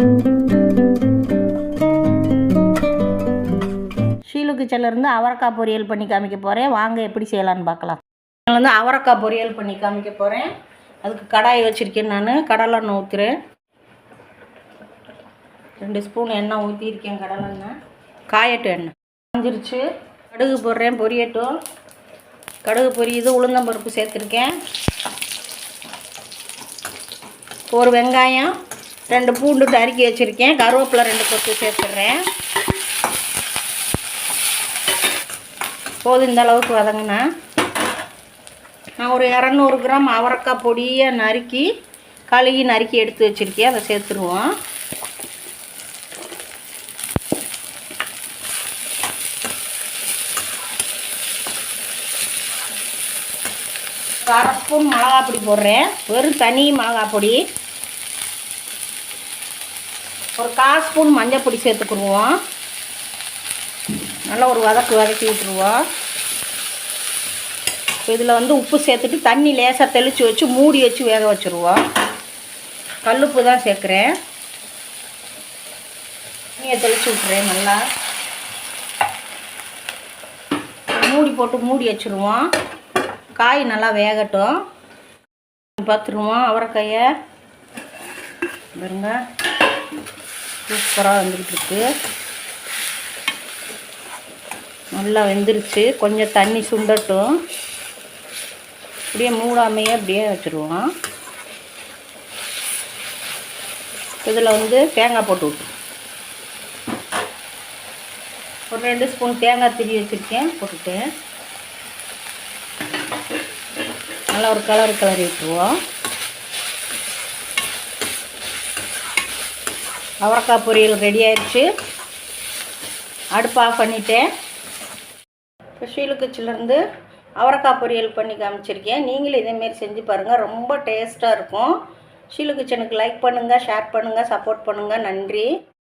ஷீலு கிச்சன்லேருந்து அவரைக்காய் பொரியல் பண்ணி காமிக்க போகிறேன் வாங்க எப்படி செய்யலான்னு பார்க்கலாம். நான் வந்து அவரைக்காய் பொரியல் பண்ணி காமிக்க போகிறேன் அதுக்கு கடாய் வச்சுருக்கேன் நான். கடலெண்ணெய் ஊற்றுறேன் ரெண்டு ஸ்பூன் எண்ணெய் ஊற்றிருக்கேன் கடலெண்ணெய் காயட்டும் எண்ணெய். காஞ்சிருச்சு. கடுகு போடுறேன் பொரியட்டும். கடுகு பொரியுது உளுந்தம்பருப்பு சேர்த்துருக்கேன். ஒரு வெங்காயம். ரெண்டு பூண்டு நறுக்கி வச்சுருக்கேன். கருவேப்பிலை ரெண்டு கொத்து சேர்த்துடுறேன் போதும் இந்த அளவுக்கு வதங்கினா. நான் ஒரு இரநூறு கிராம் அவரைக்காய் பொடியை நறுக்கி கழுகி நறுக்கி எடுத்து வச்சுருக்கேன். அதை சேர்த்துருவோம். கரப்பும் மிளகாப்பொடி பொடி போடுறேன். வெறும் தனி மிளகாப்பொடி பொடி. ஒரு கால் ஸ்பூன் மஞ்சள் பொடி சேர்த்துக்குருவோம் நல்லா ஒரு வதக்கு வதக்கி விட்டுருவோம். இப்போ இதில் வந்து உப்பு சேர்த்துட்டு தண்ணி லேசாக தெளித்து வச்சு மூடி வச்சு வேக வச்சுருவோம். கல்லுப்பு தான் சேர்க்குறேன். தண்ணியை தெளித்து விட்றேன் நல்லா. மூடி போட்டு மூடி வச்சுருவோம். காய் நல்லா வேகட்டும். பார்த்துருவோம் அவரைக்காயை. பாருங்கள் சூப்பராக வந்துக்கிட்டு நல்லா வெந்துருச்சு. கொஞ்சம் தண்ணி சுண்டட்டும். அப்படியே மூடாமையே அப்படியே வச்சுருவோம். இதில் வந்து தேங்காய் போட்டு விட்டு ஒரு ரெண்டு ஸ்பூன் தேங்காய் திரி வச்சுருக்கேன் போட்டுட்டேன் நல்லா ஒரு கலர் கலரி விட்டுருவோம். அவரைக்காய் பொரியல் ரெடி ஆயிடுச்சு. அடுப்பு ஆஃப் பண்ணிட்டேன். இப்போ ஷீலுக்குச்சிலேருந்து அவரைக்காய் பொரியல் பண்ணி காமிச்சிருக்கேன். நீங்களும் இதேமாரி செஞ்சு பாருங்கள் ரொம்ப டேஸ்ட்டாக இருக்கும். ஷீலு கிச்சனுக்கு லைக் பண்ணுங்கள் ஷேர் பண்ணுங்கள் சப்போர்ட் பண்ணுங்கள் நன்றி.